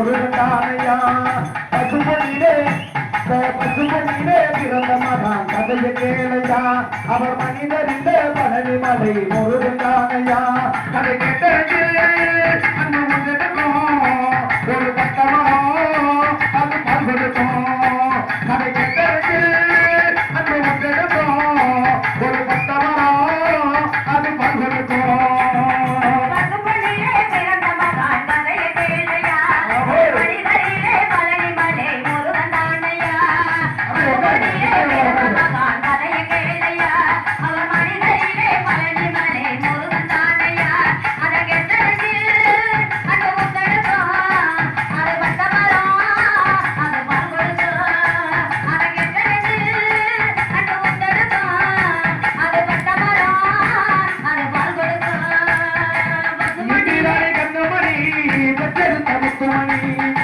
பொருந்தானையா பசுமொழியிலே பசுமொழியிலே பிறந்த மகான் கதையை கேளையா அவர் மனிதரிலே பழனி மலை முருகன் மணி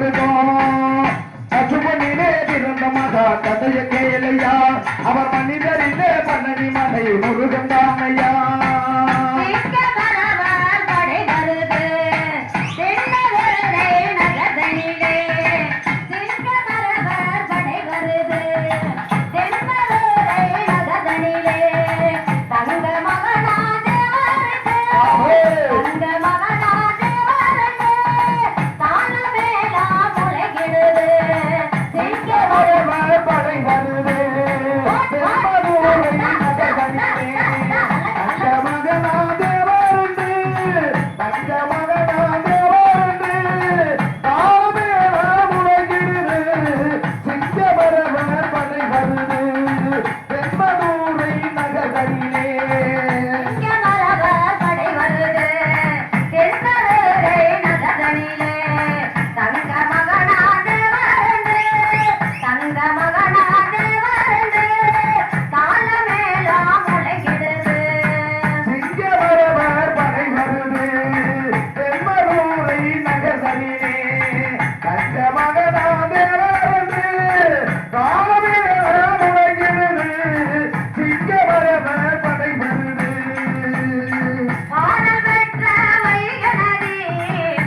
அழுதோம் அசுபனிலே பிறந்த மகா கதைய கேளையா. அவர் மனிதரிலே மன்னனி மகை முருகன்